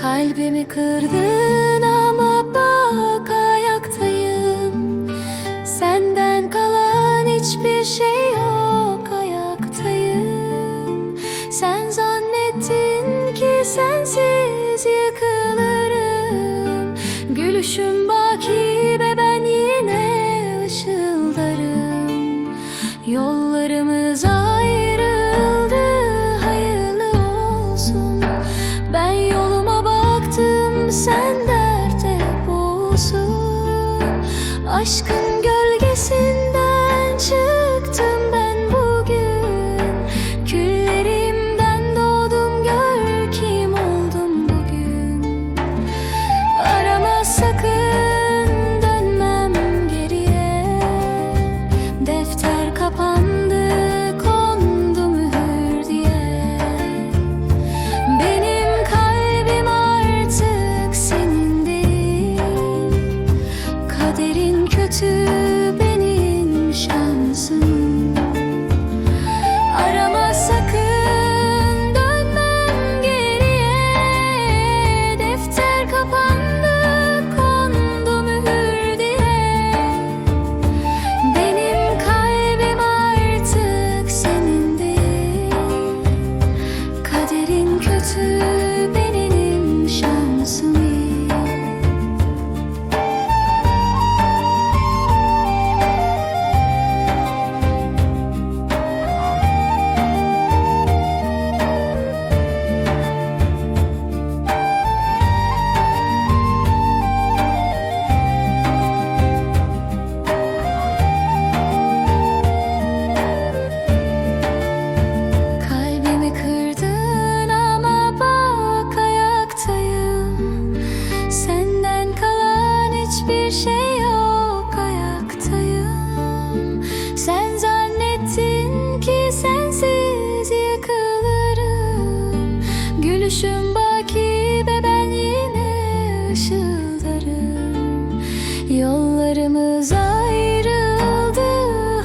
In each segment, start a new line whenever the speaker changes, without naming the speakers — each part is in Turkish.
Kalbimi kırdın. Gülüşüm bakibe ben yine ışıldarım. Yollarımız ayrıldı hayırlı olsun. Ben yoluma baktım sen derte olsun Aşkın gö- Benim kalbim artık senin Kaderin kötü hiçbir şey yok ayaktayım. Sen zannettin ki sensiz yıkılırım. Gülüşüm baki bakibe ben yine ışıldarım. Yollarımız ayrıldı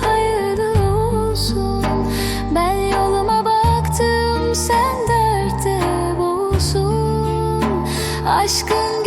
hayırlı olsun. Ben yoluma baktım sen dertte boğulsun Aşkın